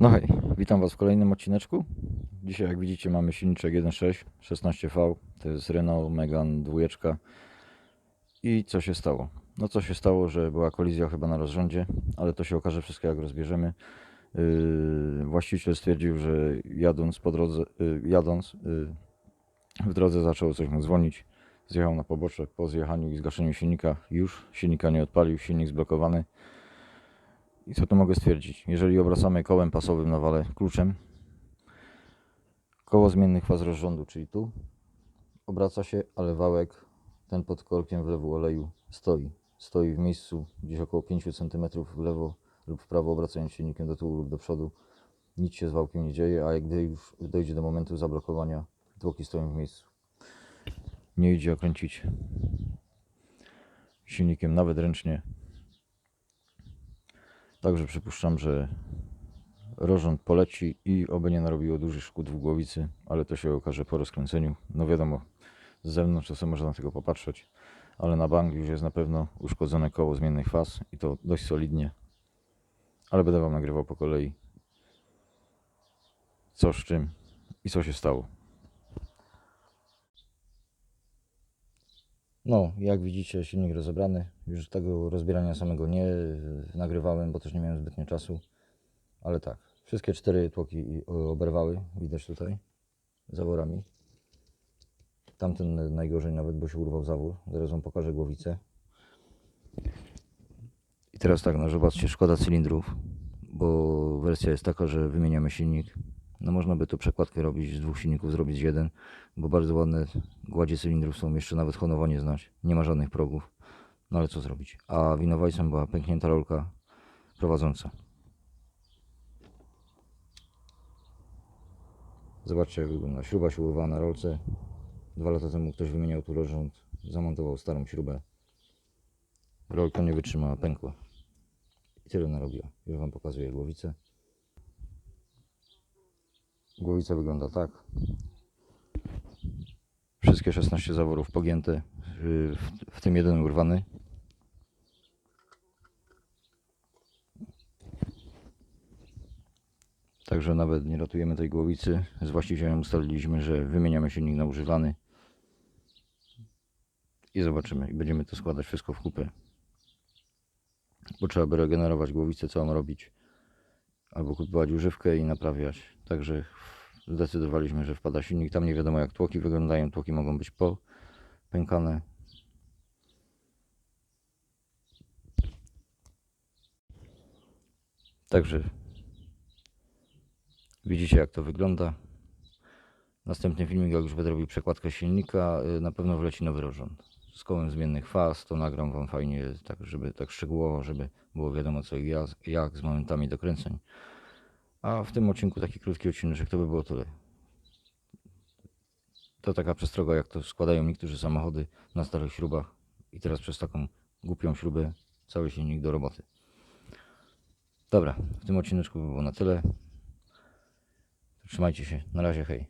No hej, witam Was w kolejnym odcineczku. Dzisiaj jak widzicie mamy silniczek 1.6 16V, to jest Renault Megane 2. I co się stało? No co się stało, że była kolizja chyba na rozrządzie, ale to się okaże wszystko jak rozbierzemy. Yy, właściciel stwierdził, że jadąc po drodze, yy, jadąc yy, w drodze zaczęło coś mu dzwonić. Zjechał na pobocze, po zjechaniu i zgaszeniu silnika już silnika nie odpalił, silnik zblokowany. I co tu mogę stwierdzić? Jeżeli obracamy kołem pasowym na wale kluczem, koło zmiennych faz rozrządu, czyli tu, obraca się, ale wałek, ten pod korkiem wlewu oleju stoi. Stoi w miejscu gdzieś około 5 cm w lewo lub w prawo, obracając silnikiem do tyłu lub do przodu. Nic się z wałkiem nie dzieje, a gdy już dojdzie do momentu zablokowania, tłoki stoją w miejscu. Nie idzie okręcić silnikiem nawet ręcznie, Także przypuszczam, że rozrząd poleci i oby nie narobiło dużych szkód w głowicy, ale to się okaże po rozkręceniu. No wiadomo, z zewnątrz czasem można na tego popatrzeć, ale na bank już jest na pewno uszkodzone koło zmiennych faz i to dość solidnie. Ale będę Wam nagrywał po kolei co z czym i co się stało. No, jak widzicie, silnik rozebrany. Już tego rozbierania samego nie y, nagrywałem, bo też nie miałem zbytnio czasu. Ale tak, wszystkie cztery tłoki oberwały, widać tutaj, zaworami. Tamten najgorzej nawet, bo się urwał zawór. Zaraz Wam pokażę głowicę. I teraz tak, no zobaczcie, szkoda cylindrów, bo wersja jest taka, że wymieniamy silnik. No można by tu przekładkę robić, z dwóch silników zrobić jeden, bo bardzo ładne gładzie cylindrów są, jeszcze nawet honowanie znać. Nie ma żadnych progów. No ale co zrobić? A winowajcem była pęknięta rolka prowadząca. Zobaczcie jak wygląda. Śruba się urwała na rolce. Dwa lata temu ktoś wymieniał tu rozrząd, zamontował starą śrubę. Rolka nie wytrzymała, pękła. I tyle narobiła. Już Wam pokazuję głowicę. Głowica wygląda tak. Wszystkie 16 zaworów pogięte, w, w tym jeden urwany. Także nawet nie ratujemy tej głowicy. Z właścicielem ustaliliśmy, że wymieniamy silnik na używany. I zobaczymy. I będziemy to składać wszystko w kupę. Bo trzeba by regenerować głowicę, co mam robić. Albo kupować używkę i naprawiać. Także zdecydowaliśmy, że wpada silnik. Tam nie wiadomo jak tłoki wyglądają. Tłoki mogą być popękane. Także widzicie jak to wygląda. Następny filmik, jak już będę robił przekładkę silnika, y, na pewno wleci nowy rozrząd. Z kołem zmiennych faz, to nagram Wam fajnie, tak żeby tak szczegółowo, żeby było wiadomo co i jak, jak z momentami dokręceń. A w tym odcinku taki krótki odcinek, to by było tyle. To taka przestroga, jak to składają niektórzy samochody na starych śrubach i teraz przez taką głupią śrubę cały silnik do roboty. Dobra, w tym odcineczku by było na tyle. Trzymajcie się. Na razie, hej.